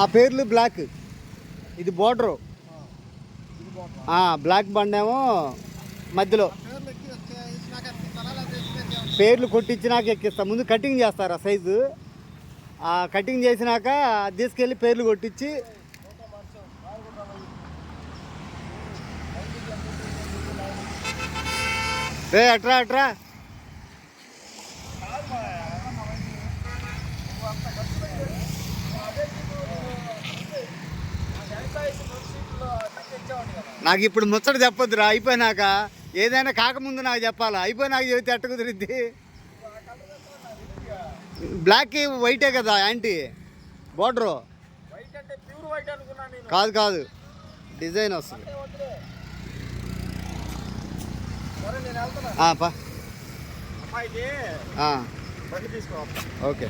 ఆ పేర్లు బ్లాక్. ఇది బోర్డరు. బ్లాక్ బండేమో మధ్యలో. పేర్లు కొట్టించినాక ఎక్కిస్తా. ముందు కటింగ్ చేస్తారు ఆ సైజు ఆ కటింగ్ చేసినాక తీసుకెళ్ళి పేర్లు కొట్టించి రే అట్రా అట్రా. నాకు ఇప్పుడు ముచ్చట చెప్పొద్దురా అయిపోయినాక ఏదైనా కాకముందు నాకు చెప్పాలా? అయిపోయినాక చెబితే ఎట్ట కుదిరిద్ది? బ్లాక్ వైటే కదా యాంటీ? బోర్డరు? కాదు కాదు. డిజైన్ వస్తుంది. పా. ఓకే.